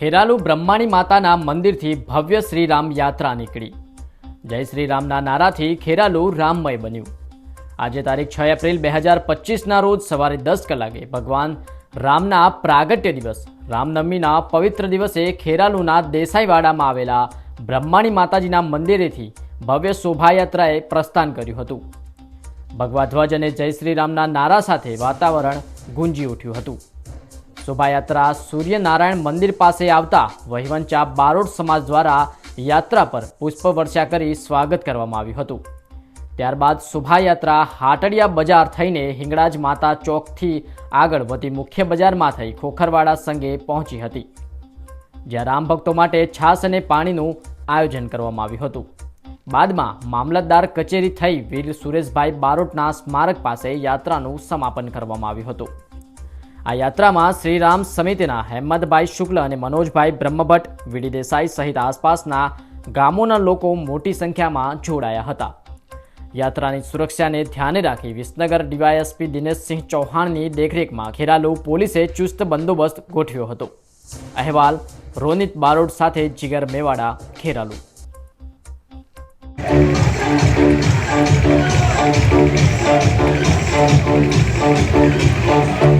ખેરાલુ બ્રહ્માણી માતાના મંદિરથી ભવ્ય શ્રીરામ યાત્રા નીકળી. જય શ્રીરામના નારાથી ખેરાલુ રામમય બન્યું. આજે તારીખ છ એપ્રિલ બે હજાર પચીસના રોજ સવારે દસ કલાકે ભગવાન રામના પ્રાગટ્ય દિવસ, રામનવમીના પવિત્ર દિવસે ખેરાલુના દેસાઈવાડામાં આવેલા બ્રહ્માણી માતાજીના મંદિરેથી ભવ્ય શોભાયાત્રાએ પ્રસ્થાન કર્યું હતું. ભગવા ધ્વજ અને જય શ્રીરામના નારા સાથે વાતાવરણ ગુંજી ઉઠ્યું હતું. શોભાયાત્રા સૂર્યનારાયણ મંદિર પાસે આવતા વહીવંચા બારોટ સમાજ દ્વારા યાત્રા પર પુષ્પવર્ષા કરી સ્વાગત કરવામાં આવ્યું હતું. ત્યારબાદ શોભાયાત્રા હાટડિયા બજાર થઈને હિંગળાજ માતા ચોકથી આગળ વધી મુખ્ય બજારમાં થઈ ખોખરવાડા સંઘે પહોંચી હતી. જ્યાં રામ ભક્તો માટે છાસ અને પાણીનું આયોજન કરવામાં આવ્યું હતું. બાદમાં મામલતદાર કચેરી થઈ વીર સુરેશભાઈ બારોટના સ્મારક પાસે યાત્રાનું સમાપન કરવામાં આવ્યું હતું. આ યાત્રામાં શ્રીરામ સમિતિના હેમંતભાઈ શુક્લ અને મનોજભાઈ બ્રહ્મભટ્ટ, વીડી દેસાઈ સહિત આસપાસના ગામોના લોકો મોટી સંખ્યામાં જોડાયા હતા. યાત્રાની સુરક્ષાને ધ્યાને રાખી વિસનગર ડીવાયએસપી દિનેશસિંહ ચૌહાણની દેખરેખમાં ખેરાલુ પોલીસે ચુસ્ત બંદોબસ્ત ગોઠવ્યો હતો. અહેવાલ, રોનિત બારોટ સાથે જીગર મેવાડા, ખેરાલુ. Thank